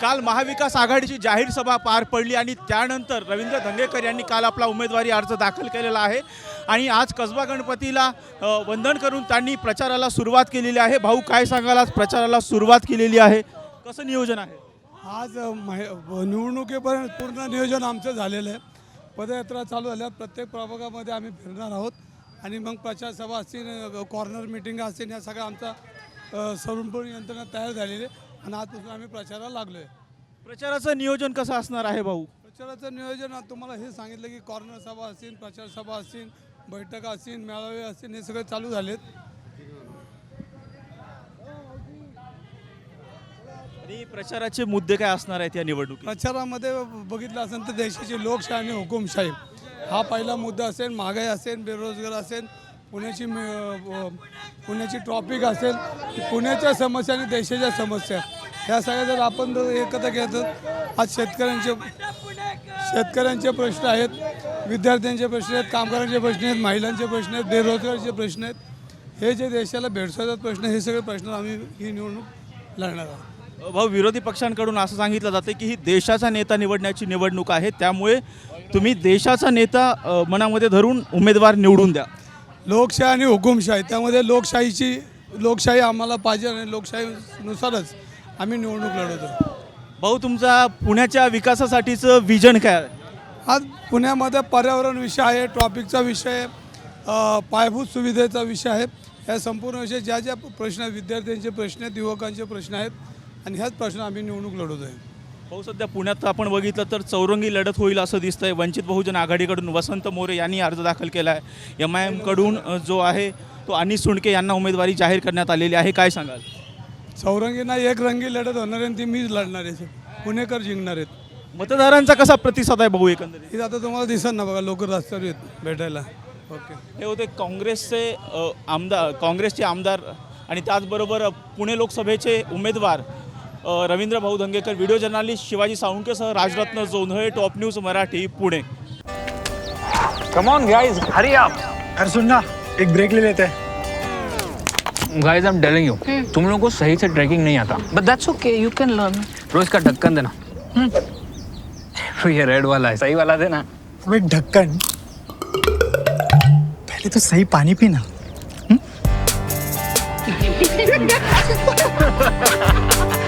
काल महाविकास आघाडीची जाहीर सभा पार पडली आणि त्यानंतर रवींद्र धंगेकर यांनी काल आपला उमेदवारी अर्ज दाखल केलेला आहे. आणि आज कसबा गणपतीला वंदन करून त्यांनी प्रचाराला सुरुवात केलेली आहे. भाऊ काय सांगाल? आज प्रचाराला सुरुवात केलेली आहे. कसं नियोजन आहे? आज निवडणुकीपर्यंत पूर्ण नियोजन आमचं झालेलं आहे. पदयात्रा चालू झाल्या प्रत्येक प्रभागामध्ये आम्ही फिरणार आहोत. आणि मग प्रचार सभा असतील कॉर्नर मिटिंग असतील या सगळ्या आमचा संपूर्ण यंत्रणा तयार झालेली आहे. आणि आजपासून आम्ही प्रचाराला लागलो आहे प्रचाराचं नियोजन कसं असणार आहे भाऊ? प्रचाराचं नियोजन आता तुम्हाला हे सांगितलं की कॉर्नर सभा असतील प्रचार सभा असतील बैठका असतील मेळावे असतील हे सगळे चालू झालेत. आणि प्रचाराचे मुद्दे काय असणार आहेत या निवडणुकीत? प्रचारामध्ये बघितलं असेल तर देशाची लोकशाही आणि हुकुमशाही. हा पहिला मुद्दा असेल महागाई असेल बेरोजगार असेल पुण्याची पुण्याची ट्रॉफिक असेल पुण्याच्या समस्या आणि देशाच्या समस्या. ह्या सगळ्या जर आपण जर एकत्र घेतो आज शेतकऱ्यांचे शेतकऱ्यांचे प्रश्न आहेत विद्यार्थ्यांचे प्रश्न आहेत कामगारांचे प्रश्न आहेत महिलांचे प्रश्न आहेत बेरोजगाराचे प्रश्न आहेत हे जे देशाला भेडसावतात प्रश्न हे सगळे प्रश्न आम्ही ही निवडणूक लढणार आहोत. भाऊ विरोधी पक्षांकडून असं सांगितलं जातं की ही देशाचा नेता निवडण्याची निवडणूक आहे त्यामुळे तुम्ही देशाचा नेता मनामध्ये धरून उमेदवार निवडून द्या. लोकशाही आणि हुकुमशाही. त्यामध्ये लोकशाहीची लोकशाही आम्हाला पाहिजे आणि लोकशाहीनुसारच आम्ही निवडणूक लढवतो. भाऊ तुमचा पुण्याच्या विकासासाठीचं विजन काय आहे? आज पुण्यामध्ये पर्यावरण विषय आहे ट्रॉफिकचा विषय आहे अ, पायाभूत सुविधेचा विषय आहे. या संपूर्ण विषय ज्या ज्या प्रश्न आहेत विद्यार्थ्यांचे प्रश्न आहेत युवकांचे प्रश्न आहेत आणि ह्याच प्रश्न आम्ही निवडणूक लढवतो आहे भाऊ सध्या पुण्यात आपण बघितलं तर चौरंगी लढत होईल असं दिसतंय. वंचित बहुजन आघाडीकडून वसंत मोरे यांनी अर्ज दाखल केला आहे एम आय एमकडून जो आहे तो अनिस सुंडके यांना उमेदवारी जाहीर करण्यात आलेली आहे. काय सांगाल? चौरंगीना एक रंगी लढत होणार आहे आणि ती मीच लढणार आहे पुणेकर जिंकणार आहेत. मतदारांचा कसा प्रतिसाद आहे भाऊ एकंदरीत? हे आता तुम्हाला दिसत ना बघा लोक रस्त्यावर येत भेटायला. ओके. हे होते काँग्रेसचे अ, आमदार काँग्रेसचे आमदार आणि त्याचबरोबर पुणे लोकसभेचे उमेदवार रवींद्र भाऊ Dhangekar video journalist Shivaji साळुंकेसह Rajratna Jondhale top news Marathi Pune. Come on guys hurry up अरे सुन ना एक ब्रेक ले लेते. हैं guys I am telling you तुम लोगों को सही से ट्रैकिंग नहीं आता. But that's okay, you can learn. रोज का ढक्कन देना. ये रेड वाला है सही वाला देना. अबे ढक्कन. पहले तो सही पानी पीना.